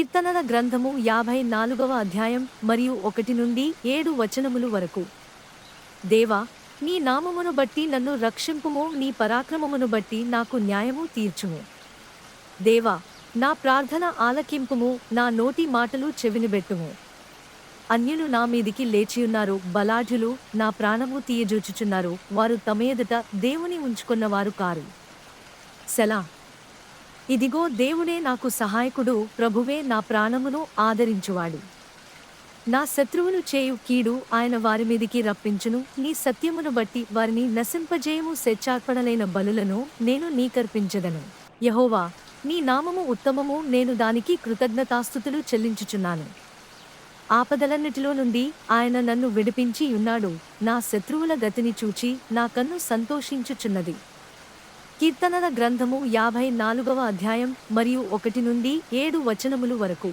కీర్తనల గ్రంథము యాభై నాలుగవ అధ్యాయం మరియు ఒకటి నుండి ఏడు వచనములు వరకు. దేవా నీ నామమును బట్టి నన్ను రక్షింపుము నీ పరాక్రమమును బట్టి నాకు న్యాయము తీర్చుము. దేవా నా ప్రార్థన ఆలకింపుము నా నోటి మాటలు చెవినిబెట్టుము. అన్యులు నా మీదికి లేచియున్నారు బలాఢ్యులు నా ప్రాణము తీయజూచుచున్నారు వారు తమ ఎదుట దేవుని ఉంచుకున్నవారు కారు. సెలా ఇదిగో దేవుడే నాకు సహాయకుడు ప్రభువే నా ప్రాణమును ఆదరించువాడు. నా శత్రువులు చేయు కీడు ఆయన వారి మీదికి రప్పించును. నీ సత్యమును బట్టి వారిని నశింపజేయము శచ్చార్పణలైన బలులను నేను నీకర్పించదను. యహోవా నీ నామము ఉత్తమము నేను దానికి కృతజ్ఞతాస్థుతులు చెల్లించుచున్నాను. ఆపదలన్నిటిలో నుండి ఆయన నన్ను విడిపించి ఉన్నాడు నా శత్రువుల గతిని చూచి నా కన్ను సంతోషించుచున్నది. కీర్తనల గ్రంథము యాభై నాలుగవ అధ్యాయం మరియు ఒకటి నుండి ఏడు వచనములు వరకు.